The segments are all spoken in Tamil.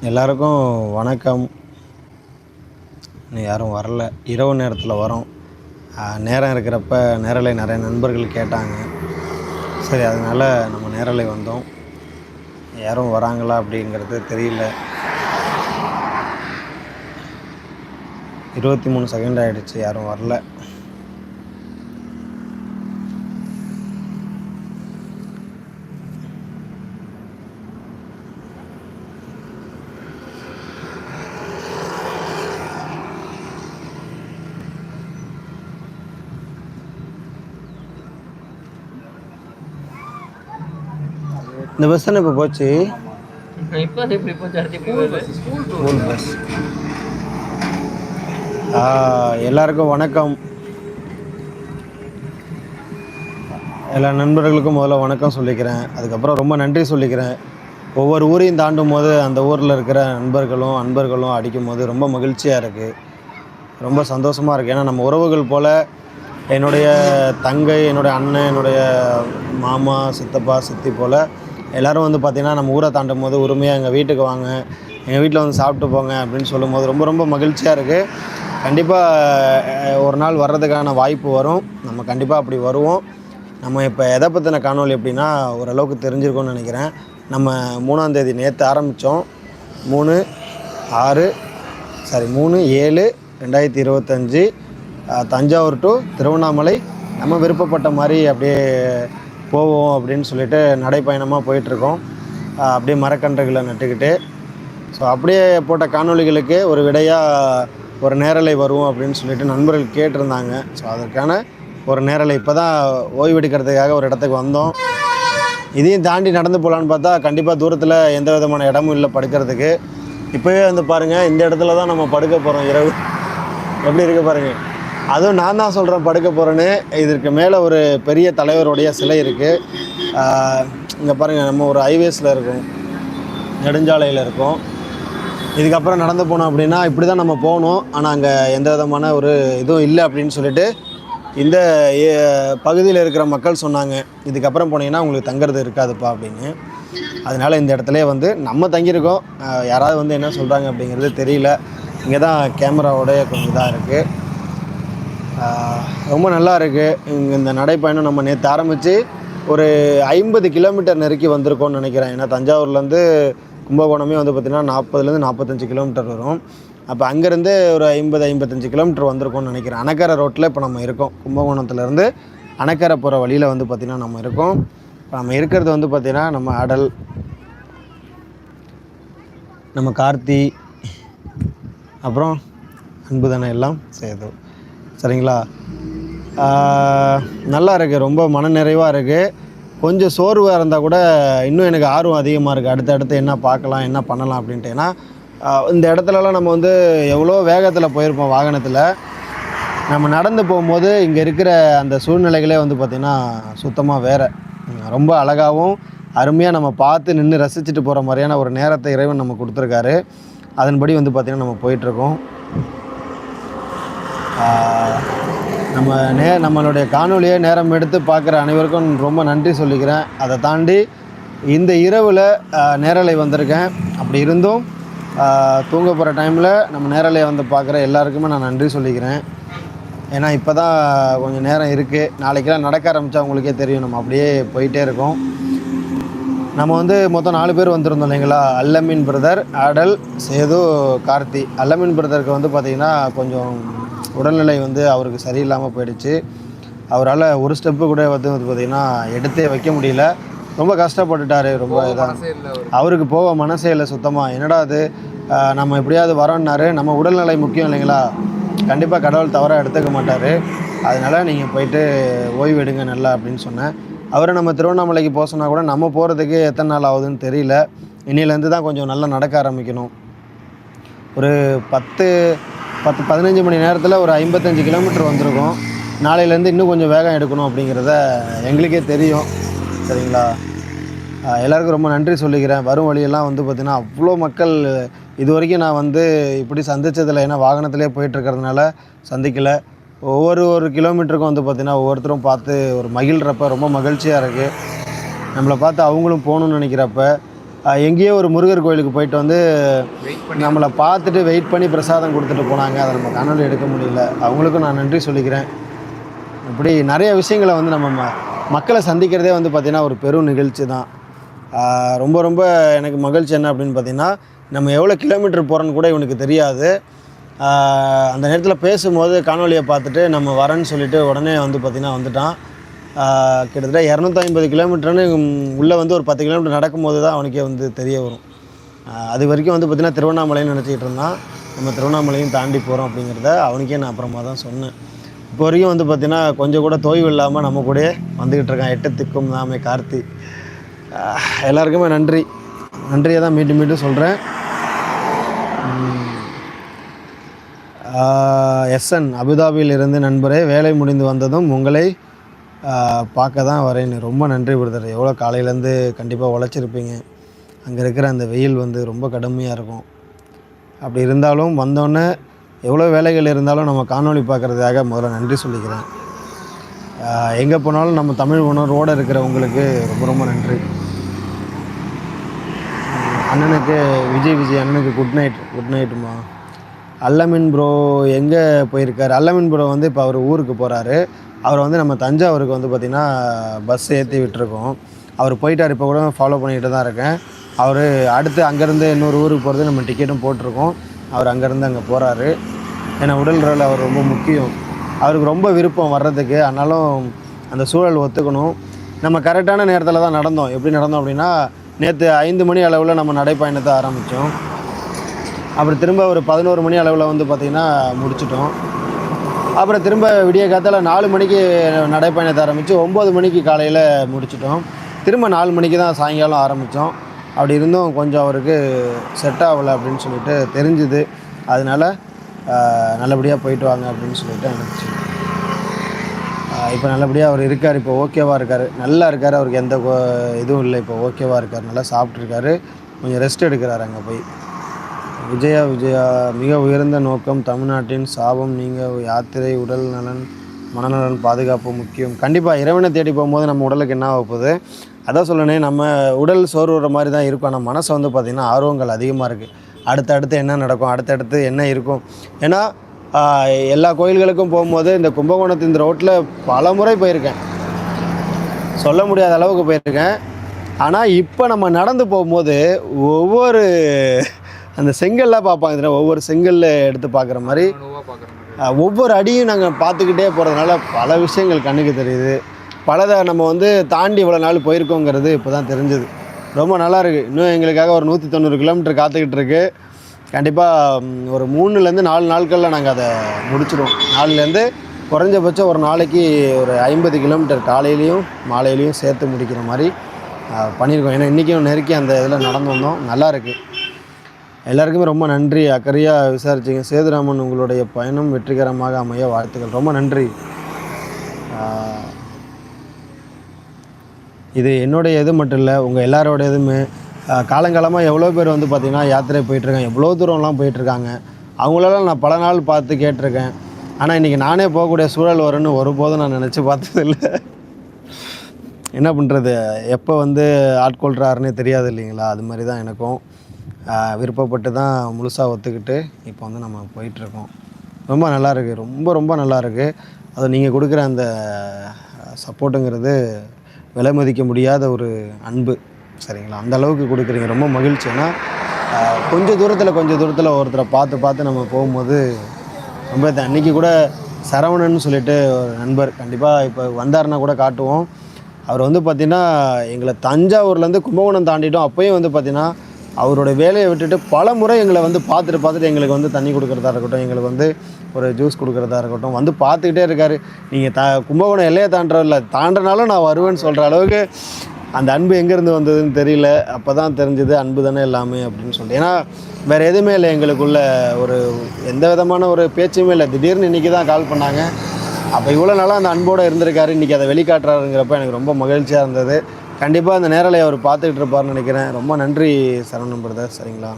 எல்லாருக்கும் வணக்கம். இன்னும் யாரும் வரல. இரவு நேரத்தில் வரோம். நேரம் இருக்கிறப்ப நேரலை நிறைய நண்பர்கள் கேட்டாங்க. சரி அதனால் நம்ம நேரலை வந்தோம். யாரும் வராங்களா அப்படிங்கிறது தெரியல. இருபத்தி மூணு செகண்ட் ஆகிடுச்சு யாரும் வரல. இந்த பஸ் தானே இப்போ போச்சு? இப்போ அது எப்படி போச்சு? அடுத்து ஸ்கூல் பஸ் எல்லாருக்கும் வணக்கம். எல்லா நண்பர்களுக்கும் முதல்ல வணக்கம் சொல்லிக்கிறேன். அதுக்கப்புறம் ரொம்ப நன்றி சொல்லிக்கிறேன். ஒவ்வொரு ஊரையும் தாண்டும் போது அந்த ஊரில் இருக்கிற நண்பர்களும் அன்பர்களும் அடிக்கும் போது ரொம்ப மகிழ்ச்சியாக இருக்குது ரொம்ப சந்தோஷமாக இருக்குது ஏன்னா நம்ம உறவுகள் போல் என்னுடைய தங்கை என்னுடைய அண்ணன் என்னுடைய மாமா சித்தப்பா சித்தி போல் எல்லோரும் வந்து பார்த்திங்கன்னா நம்ம ஊரை தாண்டும் போது உரிமையாக எங்கள் வீட்டுக்கு வாங்க எங்கள் வீட்டில் வந்து சாப்பிட்டு போங்க அப்படின்னு சொல்லும்போது ரொம்ப ரொம்ப மகிழ்ச்சியாக இருக்குது கண்டிப்பாக ஒரு நாள் வர்றதுக்கான வாய்ப்பு வரும். நம்ம கண்டிப்பாக அப்படி வருவோம். நம்ம இப்போ எதை பற்றின காணொலி எப்படின்னா ஓரளவுக்கு தெரிஞ்சிருக்கோம்னு நினைக்கிறேன். நம்ம மூணாந்தேதி நேற்று ஆரம்பித்தோம் மூணு ஆறு சாரி மூணு ஏழு ரெண்டாயிரத்தி இருபத்தஞ்சி தஞ்சாவூர் டு திருவண்ணாமலை. நம்ம விருப்பப்பட்ட மாதிரி அப்படியே போவோம் அப்படின்னு சொல்லிட்டு நடைப்பயணமாக போயிட்டுருக்கோம். அப்படியே மரக்கன்றுகளை நட்டுக்கிட்டு. ஸோ அப்படியே போட்ட காணொளிகளுக்கு ஒரு விடையாக ஒரு நேரலை வருவோம் அப்படின்னு சொல்லிட்டு நண்பர்கள் கேட்டிருந்தாங்க. ஸோ அதற்கான ஒரு நேரலை இப்போ தான் ஓய்வெடுக்கிறதுக்காக ஒரு இடத்துக்கு வந்தோம். இதையும் தாண்டி நடந்து போகலான்னு பார்த்தா கண்டிப்பாக தூரத்தில் எந்த விதமான இடமும் இல்லை படுக்கிறதுக்கு. இப்போவே வந்து பாருங்கள் இந்த இடத்துல தான் நம்ம படுக்க போகிறோம் இரவு. எப்படி இருக்க பாருங்கள் அதுவும் நான் தான் சொல்கிறேன் படுக்க போகிறேன்னு இதற்கு மேலே ஒரு பெரிய தலைவருடைய சிலை இருக்குது இங்கே பாருங்கள் நம்ம ஒரு ஹைவேஸில் இருக்கும். நெடுஞ்சாலையில் இருக்கோம். இதுக்கப்புறம் நடந்து போனோம் அப்படின்னா இப்படி தான் நம்ம போகணும். ஆனால் அங்கே எந்த விதமான ஒரு இதுவும் இல்லை அப்படின்னு சொல்லிட்டு இந்த ஏ- பகுதியில் இருக்கிற மக்கள் சொன்னாங்க. இதுக்கப்புறம் போனீங்கன்னா உங்களுக்கு தங்குறது இருக்காதுப்பா அப்படின்னு. அதனால் இந்த இடத்துல வந்து நம்ம தங்கியிருக்கோம். யாராவது வந்து என்ன சொல்கிறாங்க அப்படிங்கிறது தெரியல. இங்கே தான் கேமராவோடைய கொஞ்சம் இதாக இருக்குது ரொம்ப நல்லா இருக்குது இங்கே இந்த நடைப்பயணம் நம்ம நேற்று ஆரம்பித்து ஒரு ஐம்பது கிலோமீட்டர் நெருக்கி வந்திருக்கோம்னு நினைக்கிறேன். ஏன்னா தஞ்சாவூர்லேருந்து கும்பகோணமே வந்து பார்த்திங்கன்னா நாற்பதுலேருந்து நாற்பத்தஞ்சு கிலோமீட்டர் வரும். அப்போ அங்கேருந்து ஒரு ஐம்பது ஐம்பத்தஞ்சு கிலோமீட்டர் வந்திருக்கோம்னு நினைக்கிறேன். அணக்கரை ரோட்டில் இப்போ நம்ம இருக்கோம். கும்பகோணத்துலேருந்து அணக்கரை போகிற வழியில் வந்து பார்த்திங்கன்னா நம்ம இருக்கோம். இப்போ நம்ம இருக்கிறது வந்து பார்த்திங்கன்னா நம்ம அடல் நம்ம கார்த்தி அப்புறம் அன்புதானே எல்லாம் சேது சரிங்களா? நல்லா இருக்குது ரொம்ப மனநிறைவாக இருக்குது கொஞ்சம் சோர்வாக இருந்தால் கூட இன்னும் எனக்கு ஆர்வம் அதிகமாக இருக்குது அடுத்தடுத்து என்ன பார்க்கலாம் என்ன பண்ணலாம் அப்படின்ட்டு. ஏன்னா இந்த இடத்துலலாம் நம்ம வந்து எவ்வளோ வேகத்தில் போயிருப்போம் வாகனத்தில். நம்ம நடந்து போகும்போது இங்கே இருக்கிற அந்த சூழ்நிலைகளே வந்து பார்த்திங்கன்னா சுத்தமாக வேறு. ரொம்ப அழகாகவும் அருமையாக நம்ம பார்த்து நின்று ரசிச்சுட்டு போகிற மாதிரியான ஒரு நேரத்தை இறைவன் நம்ம கொடுத்துருக்காரு. அதன்படி வந்து பார்த்திங்கன்னா நம்ம போயிட்டுருக்கோம் நம்ம நே நம்மளுடைய காணொலியை நேரம் எடுத்து பார்க்குற அனைவருக்கும் ரொம்ப நன்றி சொல்லிக்கிறேன். அதை தாண்டி இந்த இரவில் நேரலை வந்திருக்கேன். அப்படி இருந்தும் தூங்க போகிற டைமில் நம்ம நேரலையை வந்து பார்க்குற எல்லாருக்குமே நான் நன்றி சொல்லிக்கிறேன். ஏன்னா இப்போ தான் கொஞ்சம் நேரம் இருக்குது நாளைக்கெல்லாம் நடக்க ஆரம்பித்தா உங்களுக்கே தெரியும். நம்ம அப்படியே போயிட்டே இருக்கோம். நம்ம வந்து மொத்தம் நாலு பேர் வந்திருந்தோம் இல்லைங்களா? அல்லமின் பிரதர் ஆடல் சேது கார்த்தி. அல்லமின் பிரதருக்கு வந்து பார்த்திங்கன்னா கொஞ்சம் உடல்நிலை வந்து அவருக்கு சரியில்லாமல் போயிடுச்சு. அவரால் ஒரு ஸ்டெப்பு கூட வந்து பார்த்திங்கன்னா எடுத்தே வைக்க முடியல. ரொம்ப கஷ்டப்பட்டுட்டாரு ரொம்ப இதாக அவருக்கு. போக மனசே இல்லை சுத்தமாக என்னடா அது நம்ம எப்படியாவது வரோன்னாரு. நம்ம உடல்நிலை முக்கியம் இல்லைங்களா? கண்டிப்பாக கடவுள் தவறாக எடுத்துக்க மாட்டார். அதனால் நீங்கள் போயிட்டு ஓய்வு எடுங்க நல்லா அப்படின்னு சொன்னேன். அவரை நம்ம திருவண்ணாமலைக்கு போக சொன்னால் கூட நம்ம போகிறதுக்கு எத்தனை நாள் ஆகுதுன்னு தெரியல. இன்னிலேருந்து தான் கொஞ்சம் நல்லா நடக்க ஆரம்பிக்கணும். ஒரு பத்து பத்து பதினஞ்சு மணி நேரத்தில் ஒரு ஐம்பத்தஞ்சு கிலோமீட்டர் வந்திருக்கோம். நாளையிலேருந்து இன்னும் கொஞ்சம் வேகம் எடுக்கணும் அப்படிங்கிறத எங்களுக்கே தெரியும். சரிங்களா? எல்லாருக்கும் ரொம்ப நன்றி சொல்லிக்கிறேன். வரும் வழியெல்லாம் வந்து பார்த்திங்கன்னா அவ்வளோ மக்கள் இது வரைக்கும் நான் வந்து இப்படி சந்தித்ததில்லை ஏன்னா வாகனத்திலே போயிட்டுருக்கறதுனால சந்திக்கலை. ஒவ்வொரு ஒரு கிலோமீட்டருக்கும் வந்து பார்த்திங்கன்னா ஒவ்வொருத்தரும் பார்த்து ஒரு மகிழ்கிறப்ப ரொம்ப மகிழ்ச்சியாக இருக்குது நம்மளை பார்த்து அவங்களும் போகணுன்னு நினைக்கிறப்ப எங்கேயோ ஒரு முருகர் கோயிலுக்கு போயிட்டு வந்து நம்மளை பார்த்துட்டு வெயிட் பண்ணி பிரசாதம் கொடுத்துட்டு போனாங்க. அதை நம்ம காணொலி எடுக்க முடியல. அவங்களுக்கும் நான் நன்றி சொல்லிக்கிறேன். இப்படி நிறைய விஷயங்களை வந்து நம்ம ம மக்களை சந்திக்கிறதே வந்து பார்த்திங்கன்னா ஒரு பெரும் நிகழ்ச்சி தான். ரொம்ப ரொம்ப எனக்கு மகிழ்ச்சி என்ன அப்படின்னு பார்த்தீங்கன்னா நம்ம எவ்வளோ கிலோமீட்டர் போகிறோன்னு கூட இவனுக்கு தெரியாது. அந்த நேரத்தில் பேசும்போது காணொலியை பார்த்துட்டு நம்ம வரேன்னு சொல்லிட்டு உடனே வந்து பார்த்திங்கன்னா வந்துட்டான். கிட்டத்தட்ட இரநூத்தி ஐம்பது கிலோமீட்டர்னு உள்ளே வந்து ஒரு பத்து கிலோமீட்டர் நடக்கும்போது தான் அவனுக்கே வந்து தெரிய வரும். அது வரைக்கும் வந்து பார்த்திங்கன்னா திருவண்ணாமலைன்னு நினச்சிக்கிட்டு இருந்தான். நம்ம திருவண்ணாமலையும் தாண்டி போகிறோம் அப்படிங்கிறத அவனுக்கே நான் அப்புறமா தான் சொன்னேன். இப்போ வரைக்கும் வந்து பார்த்திங்கன்னா கொஞ்சம் கூட தொய்வு இல்லாமல் நம்ம கூடயே வந்துக்கிட்டு இருக்கான் எட்டத்துக்கும் நாமே கார்த்தி. எல்லாருக்குமே நன்றி. நன்றியை தான் மீண்டும் மீண்டும் சொல்கிறேன் எஸ்என் அபுதாபியில் இருந்து நண்பரே வேலை முடிந்து வந்ததும் உங்களை பார்க்க தான் வரேன். ரொம்ப நன்றி பிரதர் எவ்வளோ காலையிலேருந்து கண்டிப்பாக உழைச்சிருப்பீங்க. அங்கே இருக்கிற அந்த வெயில் வந்து ரொம்ப கடுமையாக இருக்கும். அப்படி இருந்தாலும் வந்தோடனே எவ்வளோ வேலைகள் இருந்தாலும் நம்ம காணொளி பார்க்குறதுக்காக முதல்ல நன்றி சொல்லிக்கிறேன். எங்கே போனாலும் நம்ம தமிழ் உணர்வோடு இருக்கிறவங்களுக்கு ரொம்ப ரொம்ப நன்றி. அண்ணனுக்கு விஜய் விஜய் அண்ணனுக்கு குட் நைட் குட் நைட்டுமா அல்லமின் ப்ரோ எங்கே போயிருக்கார்? அல்லமின் ப்ரோ வந்து இப்போ அவர் ஊருக்கு போகிறாரு அவர் வந்து நம்ம தஞ்சாவூருக்கு வந்து பார்த்திங்கன்னா பஸ் ஏற்றி விட்டுருக்கோம். அவர் போயிட்டார் இப்போ கூட ஃபாலோ பண்ணிக்கிட்டு தான் இருக்கேன். அவர் அடுத்து அங்கேருந்து இன்னொரு ஊருக்கு போகிறது நம்ம டிக்கெட்டும் போட்டிருக்கோம். அவர் அங்கேருந்து அங்கே போகிறாரு ஏன்னா உடல் நல அவர் ரொம்ப முக்கியம். அவருக்கு ரொம்ப விருப்பம் வர்றதுக்கு. ஆனாலும் அந்த சூழல் ஒத்துக்கணும். நம்ம கரெக்டான நேரத்தில் தான் நடந்தோம். எப்படி நடந்தோம் அப்படின்னா நேற்று ஐந்து மணி அளவில் நம்ம நடைப்பயணத்தை ஆரம்பித்தோம் அப்புறம் திரும்ப ஒரு பதினோரு மணி அளவில் வந்து பார்த்திங்கன்னா முடிச்சிட்டோம். அப்புறம் திரும்ப விடிய காத்தால் நாலு மணிக்கு நடைப்பயணத்தை ஆரம்பித்து ஒம்பது மணிக்கு காலையில் முடிச்சிட்டோம். திரும்ப நாலு மணிக்கு தான் சாயங்காலம் ஆரம்பித்தோம் அப்படி இருந்தும் கொஞ்சம் அவருக்கு செட் ஆகலை அப்படின்னு சொல்லிட்டு தெரிஞ்சுது. அதனால நல்லபடியாக போயிட்டு வாங்க அப்படின்னு சொல்லிட்டு அனுப்பிச்சு. இப்போ நல்லபடியாக அவர் இருக்கார். இப்போ ஓகேவாக இருக்கார். நல்லா இருக்கார். அவருக்கு எந்த இதுவும் இல்லை. இப்போ ஓகேவாக இருக்கார். நல்லா சாப்பிட்ருக்காரு கொஞ்சம் ரெஸ்ட் எடுக்கிறார் அங்கே போய். விஜயா விஜயா மிக உயர்ந்த நோக்கம் தமிழ்நாட்டின் சாபம் நீங்கள் யாத்திரை உடல் நலன் மனநலன் பாதுகாப்பு முக்கியம். கண்டிப்பாக இறைவனை தேடி போகும்போது நம்ம உடலுக்கு என்ன ஆகப்போகுது அதான் சொல்லணே நம்ம உடல் சோர்வுற மாதிரி தான் இருக்கும். ஆனால் மனசு வந்து பார்த்திங்கன்னா ஆர்வங்கள் அதிகமாக இருக்குது அடுத்தடுத்து என்ன நடக்கும்? அடுத்தடுத்து என்ன இருக்கும்? ஏன்னா எல்லா கோயில்களுக்கும் போகும்போது இந்த கும்பகோணத்து இந்த ரோட்டில் பல முறை போயிருக்கேன். சொல்ல முடியாத அளவுக்கு போயிருக்கேன். ஆனால் இப்போ நம்ம நடந்து போகும்போது ஒவ்வொரு அந்த செங்கல்லாம் பார்ப்பாங்க இதில் ஒவ்வொரு செங்கல்ல எடுத்து பார்க்குற மாதிரி. ஒவ்வொரு அடியும் நாங்கள் பார்த்துக்கிட்டே போகிறதுனால பல விஷயங்கள் கண்ணுக்கு தெரியுது. பலதை நம்ம வந்து தாண்டி இவ்வளோ நாள் போயிருக்கோங்கிறது இப்போ தான் தெரிஞ்சுது. ரொம்ப நல்லா இருக்குது இன்னும் எங்களுக்காக ஒரு நூற்றி தொண்ணூறு கிலோமீட்டர் காத்துக்கிட்டு இருக்கு. கண்டிப்பாக ஒரு மூணுலேருந்து நாலு நாட்களில் நாங்கள் அதை முடிச்சிடுவோம் நாலுலேருந்து குறைஞ்சபட்சம் ஒரு நாளைக்கு ஒரு ஐம்பது கிலோமீட்டர் காலையிலையும் மாலையிலையும் சேர்த்து முடிக்கிற மாதிரி பண்ணியிருக்கோம். ஏன்னா இன்றைக்கும் நெருக்கி அந்த இதில் நடந்து வந்தோம். நல்லா இருக்குது எல்லாருக்குமே ரொம்ப நன்றி. அக்கறையாக விசாரிச்சிங்க. சேதுராமன் உங்களுடைய பயணம் வெற்றிகரமாக அமைய வாழ்த்துக்கள். ரொம்ப நன்றி. இது என்னுடைய இது மட்டும் இல்லை உங்கள் எல்லாரோட இதுவுமே காலங்காலமாக எவ்வளோ பேர் வந்து பார்த்திங்கன்னா யாத்திரை போயிட்டுருக்காங்க. எவ்வளோ தூரம்லாம் போயிட்டுருக்காங்க. அவங்களெல்லாம் நான் பல நாள் பார்த்து கேட்டிருக்கேன். ஆனால் இன்றைக்கி நானே போகக்கூடிய சூழல் வரும்னு ஒருபோதும் நான் நினச்சி பார்த்ததில்லை. என்ன பண்ணுறது எப்போ வந்து ஆட்கொள்கிறாருன்னே தெரியாது இல்லைங்களா? அது மாதிரி தான் எனக்கும். விருப்பப்பட்டு தான் முழுசாக ஒத்துக்கிட்டு இப்போ வந்து நம்ம போயிட்டுருக்கோம். ரொம்ப நல்லா இருக்குது ரொம்ப ரொம்ப நல்லா இருக்குது அது நீங்கள் கொடுக்குற அந்த சப்போர்ட்டுங்கிறது விலை மதிக்க முடியாத ஒரு அன்பு. சரிங்களா? அந்த அளவுக்கு கொடுக்குறீங்க. ரொம்ப மகிழ்ச்சி. ஏன்னா கொஞ்சம் தூரத்தில் கொஞ்சம் தூரத்தில் ஒருத்தரை பார்த்து பார்த்து நம்ம போகும்போது ரொம்ப அன்றைக்கி அன்னைக்கு கூட சரவணன் சொல்லிட்டு ஒரு நண்பர் கண்டிப்பாக இப்போ வந்தாருன்னா கூட காட்டுவோம். அவர் வந்து பார்த்திங்கன்னா எங்களை தஞ்சாவூர்லேருந்து கும்பகோணம் தாண்டிட்டோம். அப்போயும் வந்து பார்த்திங்கன்னா அவரோட வேலையை விட்டுட்டு பல முறை எங்களை வந்து பார்த்துட்டு பார்த்துட்டு எங்களுக்கு வந்து தண்ணி கொடுக்குறதா இருக்கட்டும் எங்களுக்கு வந்து ஒரு ஜூஸ் கொடுக்குறதா இருக்கட்டும் வந்து பார்த்துக்கிட்டே இருக்காரு. நீங்கள் த கும்பகோணம் எல்லையை தாண்டல தாண்டனாலும் நான் வருவேன்னு சொல்கிற அளவுக்கு அந்த அன்பு எங்கேருந்து வந்ததுன்னு தெரியல. அப்போ தான் தெரிஞ்சது அன்பு தானே எல்லாமே அப்படின்னு சொல்லிட்டு. ஏன்னா வேறு எதுவுமே இல்லை எங்களுக்குள்ள ஒரு எந்த விதமான ஒரு பேச்சுமே இல்லை. திடீர்னு இன்றைக்கி தான் கால் பண்ணாங்க. அப்போ இவ்வளோ நாளாக அந்த அன்போடு இருந்திருக்காரு. இன்றைக்கி அதை வெளிக்காட்டுறாருங்கிறப்ப எனக்கு ரொம்ப மகிழ்ச்சியாக இருந்தது. கண்டிப்பாக அந்த நேரலை அவர் பார்த்துக்கிட்டு இருப்பார்னு நினைக்கிறேன். ரொம்ப நன்றி சரவணன் பிரதர் சரிங்களா?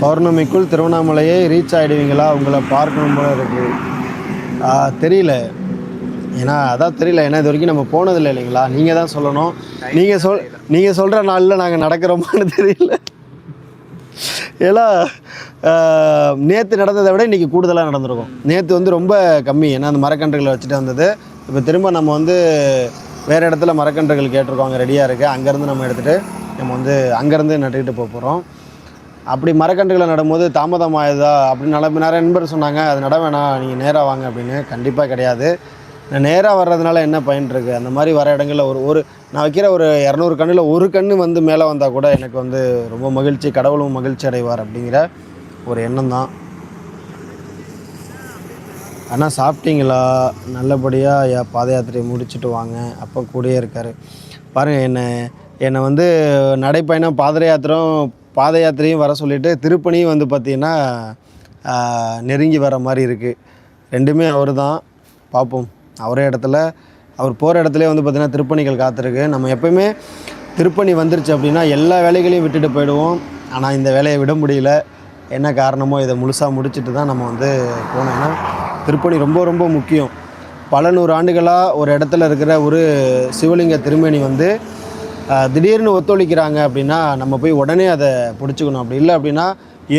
பௌர்ணமிக்குள் திருவண்ணாமலையை ரீச் ஆகிடுவீங்களா உங்களை பார்க்கணும் போல இருக்குது தெரியல. ஏன்னா அதான் தெரியல. ஏன்னா இது வரைக்கும் நம்ம போனதில்லை இல்லைங்களா? நீங்கள் தான் சொல்லணும் நீங்கள் சொல் நீங்கள் சொல்கிற நாளில் நாங்கள் நடக்கிறோமான்னு தெரியல. ஏன்னா நேற்று நடந்ததை விட இன்றைக்கி கூடுதலாக நடந்திருக்கும். நேற்று வந்து ரொம்ப கம்மி. ஏன்னா அந்த மரக்கன்றுகளை வச்சுட்டு வந்தது. இப்போ திரும்ப நம்ம வந்து வேறு இடத்துல மரக்கன்றுகள் கேட்டிருக்கோம். அங்கே ரெடியாக இருக்குது அங்கேருந்து நம்ம எடுத்துகிட்டு நம்ம வந்து அங்கேருந்து நட்டுக்கிட்டு போக போகிறோம் அப்படி மரக்கன்றுகளை நடும்போது தாமதம் ஆகுதா? அப்படின்னு நல்ல நிறைய நண்பர் சொன்னாங்க. அது நட வேணாம். நீங்கள் நேராக வாங்க அப்படின்னு. கண்டிப்பாக கிடையாது. நேராக வர்றதுனால என்ன பயன் இருக்குது அந்த மாதிரி வர இடங்களில் ஒரு ஒரு நான் வைக்கிற ஒரு இரநூறு கண்ணில் ஒரு கன்று வந்து மேலே வந்தால் கூட எனக்கு வந்து ரொம்ப மகிழ்ச்சி கடவுளும் மகிழ்ச்சி அடைவார் அப்படிங்கிற ஒரு எண்ணம் தான். அண்ணா சாப்பிட்டீங்களா? நல்லபடியாக என் பாத யாத்திரையை முடிச்சுட்டு வாங்க. அப்போ கூடயே இருக்கார். பாருங்கள் என்னை என்னை வந்து நடைப்பயணம் பாத யாத்திரம் பாத யாத்திரையும் வர சொல்லிவிட்டு திருப்பணியும் வந்து பார்த்திங்கன்னா நெருங்கி வர மாதிரி இருக்குது ரெண்டுமே அவர் தான் பார்ப்போம். அவரே இடத்துல அவர் போகிற இடத்துல வந்து பார்த்திங்கன்னா திருப்பணிகள் காத்திருக்கு. நம்ம எப்பயுமே திருப்பணி வந்துருச்சு அப்படின்னா எல்லா வேலைகளையும் விட்டுட்டு போயிடுவோம். ஆனால் இந்த வேலையை விட முடியல. என்ன காரணமோ இதை முழுசாக முடிச்சுட்டு தான் நம்ம வந்து போனோம். ஏன்னா திருப்பணி ரொம்ப ரொம்ப முக்கியம். பல நூறு ஆண்டுகளாக ஒரு இடத்துல இருக்கிற ஒரு சிவலிங்க திருமணி வந்து திடீர்னு ஒத்துழைக்கிறாங்க அப்படின்னா நம்ம போய் உடனே அதை பிடிச்சிக்கணும். அப்படி இல்லை அப்படின்னா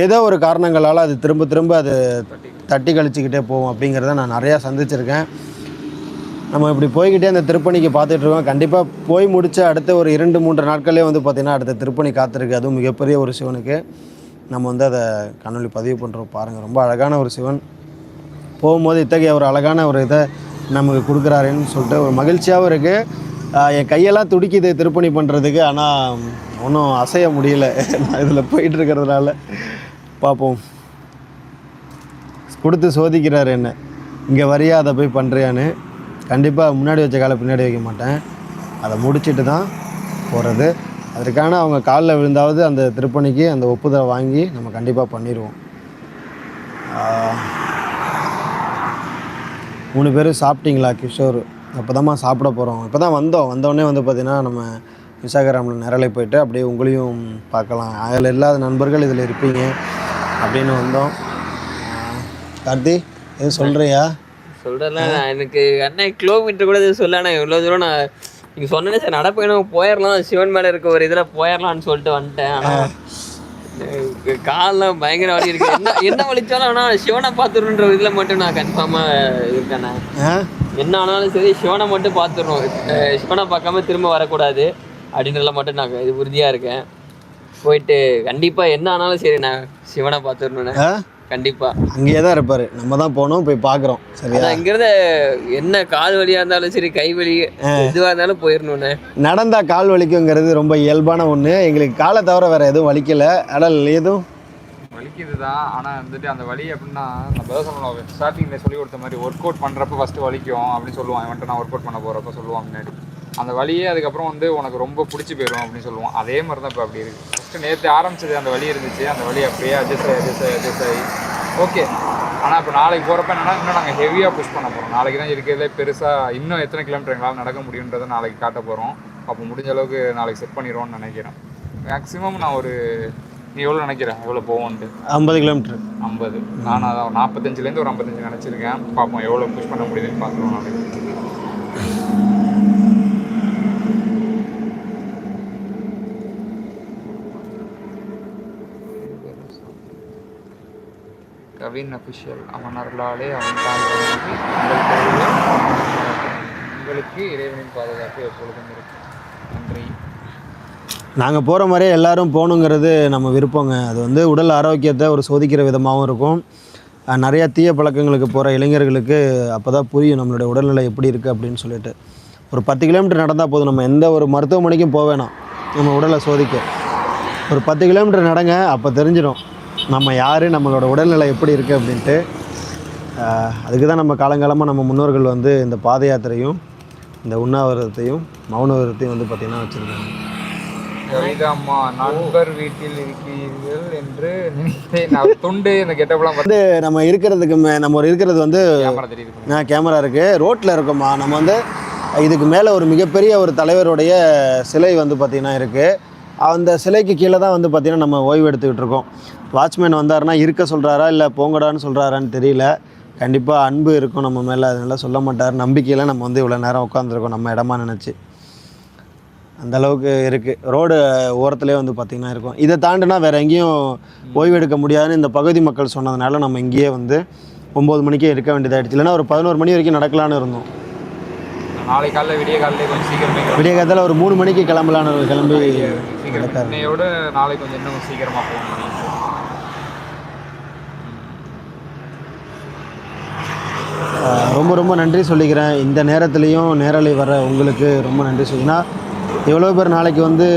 ஏதோ ஒரு காரணங்களால் அது திரும்ப திரும்ப அது தட்டி கழிச்சிக்கிட்டே போகும் அப்படிங்கிறத நான் நிறையா சந்திச்சிருக்கேன். நம்ம இப்படி போய்கிட்டே அந்த திருப்பணிக்கு பார்த்துட்டு இருக்கோம். கண்டிப்பாக போய் முடித்த அடுத்த ஒரு இரண்டு மூன்று நாட்களே வந்து பார்த்திங்கன்னா அடுத்த திருப்பணி காத்திருக்கு. அதுவும் மிகப்பெரிய ஒரு சிவனுக்கு. நம்ம வந்து அதை கண்ணொலி பதிவு பண்ணுறோம் பாருங்கள் ரொம்ப அழகான ஒரு சிவன். போகும்போது இத்தகைய ஒரு அழகான ஒரு இதை நமக்கு கொடுக்குறாருன்னு சொல்லிட்டு ஒரு மகிழ்ச்சியாகவும் இருக்குது என் கையெல்லாம் துடிக்குது திருப்பணி பண்ணுறதுக்கு ஆனால் ஒன்றும் அசைய முடியல. நான் இதில் போயிட்டு இருக்கிறதுனால. பார்ப்போம் கொடுத்து சோதிக்கிறார் என்ன? இங்கே வரியா அதை போய் பண்ணுறியான்னு கண்டிப்பாக முன்னாடி வச்ச காலை பின்னாடி வைக்க மாட்டேன். அதை முடிச்சுட்டு தான் போகிறது அதற்கான அவங்க காலில் விழுந்தாவது அந்த திருப்பணிக்கு அந்த ஒப்புதலை வாங்கி நம்ம கண்டிப்பாக பண்ணிடுவோம் மூணு பேரும் சாப்பிட்டீங்களா கிஷோர்? அப்போ தான்மா சாப்பிட போகிறோம் இப்போ தான் வந்தோம் வந்தோடனே வந்து பார்த்திங்கன்னா நம்ம இன்ஸ்டாகிராமில் நிரலை போயிட்டு அப்படியே உங்களையும் பார்க்கலாம். அதில் இல்லாத நண்பர்கள் இதில் இருப்பீங்க அப்படின்னு வந்தோம். கார்த்தி எதுவும் சொல்கிறியா சொல்கிறேன்ல நான் எனக்கு அண்ணன் கிலோமீட்டர் கூட எதுவும் சொல்ல நான் இவ்வளோ தூரம் நான் நீங்கள் சொன்னேனே சார் நடப்பயணம் போயிடலாம் சிவன் மேலே இருக்க ஒரு இதில் போயிடலாம்னு சொல்லிட்டு வந்துட்டேன் ஆனால் கால்லாம் பயங்கர வலி இருக்கு. என்ன என்ன வலிச்சாலும் ஆனால் சிவனை பார்த்துருன்ற இதில் மட்டும் நான் கன்ஃபார்மாக இருக்கேண்ணே. என்ன ஆனாலும் சரி சிவனை மட்டும் பார்த்துடணும். சிவனை பார்க்காம திரும்ப வரக்கூடாது அப்படின்றதுல மட்டும் நான் இது உறுதியாக இருக்கேன். போயிட்டு கண்டிப்பாக என்ன ஆனாலும் சரி நான் சிவனை பார்த்துடணுண்ணே கண்டிப்பாக அங்கேயே தான் இருப்பார். நம்ம தான் போகணும் போய் பார்க்குறோம் சரியா? இங்கிருந்து என்ன கால் வலியா இருந்தாலும் சரி கை வலி எதுவா இருந்தாலும் போயிடணும்ண்ணே நடந்தா கால் வலிக்குங்கிறது ரொம்ப இயல்பான ஒன்று எங்களுக்கு காலை தவிர வேறு எதுவும் வலிக்கலை. அடல் எதுவும்? வலிக்குது தான் ஆனால் வந்துட்டு அந்த வலி எப்படின்னா நம்ம தான் சொல்லணும். ஸ்டார்டிங்கில் சொல்லி கொடுத்த மாதிரி ஒர்க் அவுட் பண்ணுறப்ப ஃபஸ்ட்டு வலிக்கும் அப்படின்னு சொல்லுவான். இவன்ட்டு நான் ஒர்க் அவுட் பண்ண போகிறப்ப சொல்லுவான் முன்னாடி. அந்த வலியே அதுக்கப்புறம் வந்து உனக்கு ரொம்ப பிடிச்சி போயிடும் அப்படின்னு சொல்லுவான் அதே மாதிரி தான் இப்போ அப்படி இருக்குது ஃபஸ்ட்டு நேற்று ஆரம்பிச்சது அந்த வலி இருந்துச்சு. அந்த வலி அப்படியே அட்ஜஸ்ட் ஆகி அட்ஜஸ்ட் ஆகி அட்ஜஸ்ட் ஆகி ஓகே ஆனால் இப்போ நாளைக்கு போகிறப்ப என்னன்னா இன்னும் நாங்கள் ஹெவியாக புஷ் பண்ண போகிறோம் நாளைக்கு தான் இருக்கிறதுலே பெருசாக இன்னும் எத்தனை கிலோமீட்டர் எங்களால் நடக்க முடியுன்றதை நாளைக்கு காட்ட போகிறோம் அப்போ முடிஞ்ச அளவுக்கு நாளைக்கு செட் பண்ணிடுவோம்னு நினைக்கிறேன். மேக்ஸிமம் நான் ஒரு நீ எவ்வளோ நினைக்கிறேன் எவ்வளோ போவோன்ட்டு ஐம்பது கிலோமீட்ரு ஐம்பது. நான் அதான் நாற்பத்தஞ்சுலேருந்து ஒரு ஐம்பத்தஞ்சு நினச்சிருக்கேன். பார்ப்போம் எவ்வளோ புஷ் பண்ண முடியுதுன்னு பார்க்குறோம் நாளைக்கு நவீன் அஃபிஷியல் அவன் அருளாலே அவன் தாழ் உங்களுக்கு இறைவனின் பாதுகாப்பு எப்பொழுதும் இருக்கும். நன்றி. நாங்கள் போகிற மாதிரியே எல்லோரும் போகணுங்கிறது நம்ம விருப்பங்க. அது வந்து உடல் ஆரோக்கியத்தை ஒரு சோதிக்கிற விதமாகவும் இருக்கும். நிறைய தீய பழக்கங்களுக்கு போகிற இளைஞர்களுக்கு அப்போ தான் புரியும் நம்மளுடைய உடல்நிலை எப்படி இருக்குது அப்படின்னு சொல்லிட்டு. ஒரு பத்து கிலோமீட்டர் நடந்தால் போதும். நம்ம எந்த ஒரு மருத்துவமனைக்கும் போக வேணாம். நம்ம உடலை சோதிக்க. ஒரு பத்து கிலோமீட்டர் நடங்க அப்போ தெரிஞ்சிடும். நம்ம யார் நம்மளோட உடல்நிலை எப்படி இருக்குது அப்படின்ட்டு அதுக்கு தான் நம்ம காலங்காலமாக நம்ம முன்னோர்கள் வந்து இந்த பாத யாத்திரையும் இந்த உண்ணாவிரதத்தையும் மௌன விரதத்தையும் வந்து பார்த்திங்கன்னா வச்சுருக்காங்க. கவிதா அம்மா நண்பர் வீட்டில் இருக்கிறீர்கள் என்று நினைத்தேன் நான் துண்டு இந்த கெட்டப்லாம் பார்த்து வந்து நம்ம இருக்கிறதுக்கு மே நம்ம ஒரு இருக்கிறது வந்து நான் கேமரா இருக்குது ரோட்டில் இருக்கோம்மா. நம்ம வந்து இதுக்கு மேலே ஒரு மிகப்பெரிய ஒரு தலைவருடைய சிலை வந்து பார்த்திங்கன்னா இருக்குது அந்த சிலைக்கு கீழே தான் வந்து பார்த்திங்கன்னா நம்ம ஓய்வு எடுத்துக்கிட்டு இருக்கோம். வாட்ச்மேன் வந்தாருன்னா இருக்க சொல்கிறாரா இல்லை போங்கடான்னு சொல்கிறாரான்னு தெரியல கண்டிப்பாக அன்பு இருக்கும் நம்ம மேலே அதனால சொல்ல மாட்டார் நம்பிக்கையில் நம்ம வந்து இவ்வளோ நேரம் உட்காந்துருக்கோம் நம்ம இடமா நினச்சி அந்த அளவுக்கு இருக்குது ரோடு ஓரத்துலேயே வந்து பார்த்திங்கன்னா இருக்கும் இதை தாண்டினா வேறு எங்கேயும் ஓய்வு எடுக்க முடியாதுன்னு இந்த பகுதி மக்கள் சொன்னதுனால நம்ம இங்கேயே வந்து ஒம்பது மணிக்கே இருக்க வேண்டியதாகிடுச்சு இல்லைன்னா ஒரு பதினோரு மணி வரைக்கும் நடக்கலான்னு இருந்தோம் நாளை காலைல விடிய காலையில கொஞ்சம் சீக்கிரமே. விடிய காலத்தில் ஒரு மூணு மணிக்கு கிளம்பலான்னு கிளம்பி சீக்கிரம் நாளைக்கு கொஞ்சம் இன்னும் சீக்கிரமா போகணும் ரொம்ப ரொம்ப நன்றி சொல்லிக்கிறேன். இந்த நேரத்துலையும் நேரலை வர உங்களுக்கு ரொம்ப நன்றி சொல்லினா எவ்வளோ பேர் நாளைக்கு வந்து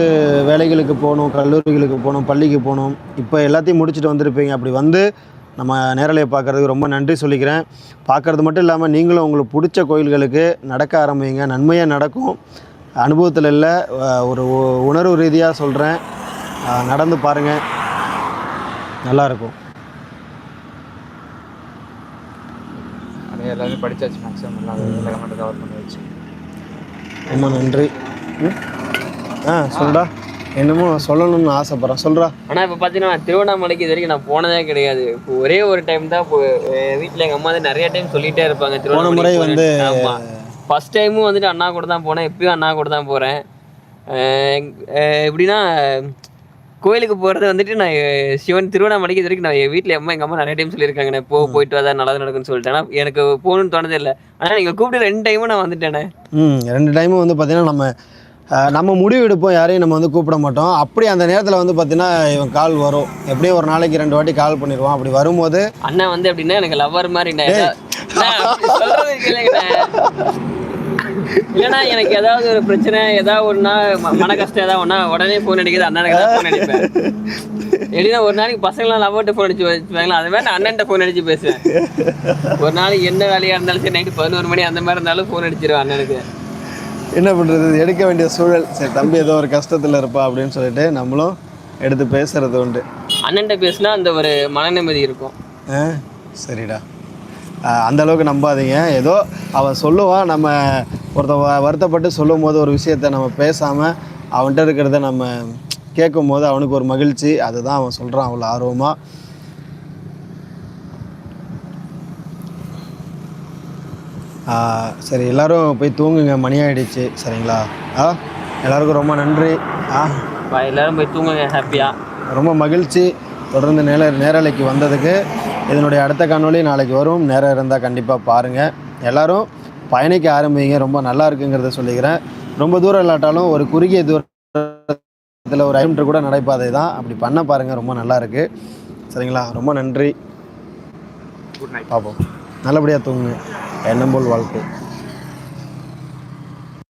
வேலைகளுக்கு போகணும் கல்லூரிகளுக்கு போகணும் பள்ளிக்கு போகணும். இப்போ எல்லாத்தையும் முடிச்சுட்டு வந்திருப்பீங்க. அப்படி வந்து நம்ம நேரலையை பார்க்குறதுக்கு ரொம்ப நன்றி சொல்லிக்கிறேன். பார்க்குறது மட்டும் இல்லாமல் நீங்களும் உங்களுக்கு பிடிச்ச கோயில்களுக்கு நடக்க ஆரம்பிங்க. நன்மையாக நடக்கும். அனுபவத்தில் இல்லை ஒரு உ- உணர்வு ரீதியாக சொல்கிறேன் நடந்து பாருங்கள் நல்லாயிருக்கும் எல்லாமே படிச்சாச்சு மேக்ஸிமம் எல்லாம் எல்லா கமெண்ட் கவர் பண்ணி வச்சு. ரொம்ப நன்றி? ஆ சொல்டா என்னமோ சொல்லணும்னு ஆசைப்பட்றேன். சொல்கிறா ஆனா இப்ப பாத்தீங்கன்னா நான் திருவண்ணாமலைக்கு இது வரைக்கும் நான் போனதே கிடையாது. இப்போ ஒரே ஒரு டைம் தான் இப்போ என் வீட்ல எங்க அம்மா வந்து நிறைய டைம் சொல்லிட்டே இருப்பாங்க. முறை வந்து- ஆமா. ஃபர்ஸ்ட் டைமும் வந்துட்டு அண்ணா கூட தான் போனேன். இப்பயும் அண்ணா கூட தான் அஹ் எப்படின்னா கோயிலுக்கு போறது வந்துட்டு நான் சிவன் திருவண்ணாமலைக்கு இது வரைக்கும் நான் என் வீட்ல அம்மா எங்க அம்மா நிறைய டைம் சொல்லியிருக்காங்க நான் போ போயிட்டு வந்தா நல்லது நடக்கும்னு சொல்லிட்டு. ஆனா எனக்கு போகணும்னு தோணதே இல்லை. ஆனா நீங்க கூப்பிட்டு ரெண்டு டைமும் நான் வந்துட்டேனே. ம் ரெண்டு டைமும் வந்து பார்த்தீங்கன்னா நம்ம நம்ம முடிவு எடுப்போம் யாரையும் நம்ம வந்து கூப்பிட மாட்டோம். அப்படி அந்த நேரத்தில் வந்து பார்த்தீங்கன்னா இவன் கால் வரும். எப்படியும் ஒரு நாளைக்கு ரெண்டு வாட்டி கால் பண்ணிடுவான். அப்படி வரும்போது அண்ணன் வந்து எப்படின்னா எனக்கு லவ்வர் மாதிரி இல்லைண்ணா எனக்கு ஏதாவது ஒரு பிரச்சனை ஏதாவது ஒன்றா மன கஷ்டம் ஏதாவது ஒன்றா உடனே ஃபோன் அடிக்கிறது அண்ணனுக்கு தான் ஃபோன் அடிப்பேன். எப்படின்னா ஒரு நாளைக்கு பசங்களாம் லவ்விட்ட ஃபோன் அடிச்சு வச்சுப்பாங்களா அது மாதிரி நான் அண்ணன்ட்ட ஃபோன் அடிச்சு பேசுவேன். ஒரு நாளைக்கு என்ன வேலையாக இருந்தாலும் சரி நைட்டு பதினோரு மணி அந்த மாதிரி இருந்தாலும் ஃபோன் அடிச்சிருவேன் அண்ணனுக்கு. என்ன பண்ணுறது எடுக்க வேண்டிய சூழல். சரி தம்பி ஏதோ ஒரு கஷ்டத்தில் இருப்பா அப்படின்னு சொல்லிட்டு நம்மளும் எடுத்து பேசுறது உண்டு. அண்ணன்ட்ட பேசினா அந்த ஒரு மன நிம்மதி இருக்கும். சரிடா. அந்த அளவுக்கு நம்பாதீங்க. ஏதோ அவன் சொல்லுவான் நம்ம ஒருத்தன் வ- வருத்தப்பட்டு சொல்லும் போது ஒரு விஷயத்த நம்ம பேசாமல் அவன்கிட்ட இருக்கிறத நம்ம கேட்கும் போது அவனுக்கு ஒரு மகிழ்ச்சி. அதுதான் அவன் சொல்கிறான் அவ்வளோ ஆர்வமாக சரி எல்லாரும் போய் தூங்குங்க. மணி ஆயிடுச்சு. சரிங்களா? ஆ எல்லாருக்கும் ரொம்ப நன்றி. ஆ. எல்லாரும் போய் தூங்குங்க. ஹாப்பியாக ரொம்ப மகிழ்ச்சி. தொடர்ந்து நேர நேரலைக்கு வந்ததுக்கு இதனுடைய அடுத்த காணொளி நாளைக்கு வரும். நேரம் இருந்தால் கண்டிப்பாக பாருங்கள் எல்லாரும் பயணிக்க ஆரம்பிங்க. ரொம்ப நல்லா இருக்குங்கிறத சொல்லிக்கிறேன். ரொம்ப தூரம் இல்லாட்டாலும் ஒரு குறுகிய தூரத்தில் ஒரு ஐம்பது கூட நடைபாதை தான். அப்படி பண்ண பாருங்கள் ரொம்ப நல்லா இருக்கு. சரிங்களா? ரொம்ப நன்றி. குட் நைட் பார்ப்போம் நல்லபடியாக தூங்குங்க. எண்ணம் போல் வாழ்க்கை.